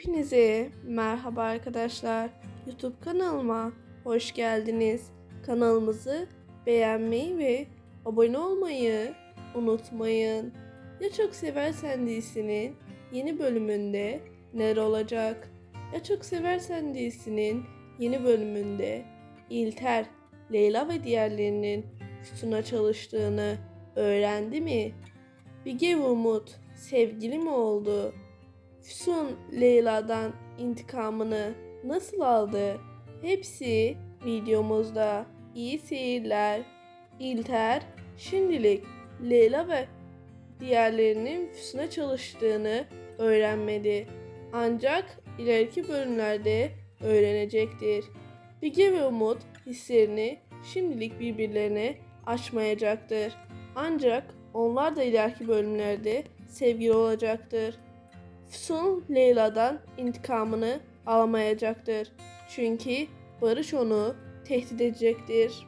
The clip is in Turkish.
Hepinize merhaba arkadaşlar. YouTube kanalıma hoş geldiniz. Kanalımızı beğenmeyi ve abone olmayı unutmayın. Ya çok seversen dizisinin yeni bölümünde neler olacak? Ya çok seversen dizisinin yeni bölümünde İlter, Leyla ve diğerlerinin Füsun'a çalıştığını öğrendi mi? Bige Umut sevgili mi oldu? Füsun Leyla'dan intikamını nasıl aldı? Hepsi videomuzda. İyi seyirler. İlter şimdilik Leyla ve diğerlerinin Füsun'a çalıştığını öğrenmedi. Ancak ileriki bölümlerde öğrenecektir. Bilge ve Umut hislerini şimdilik birbirlerine açmayacaktır. Ancak onlar da ileriki bölümlerde sevgili olacaktır. Füsun Leyla'dan intikamını alamayacaktır. Çünkü Barış onu tehdit edecektir.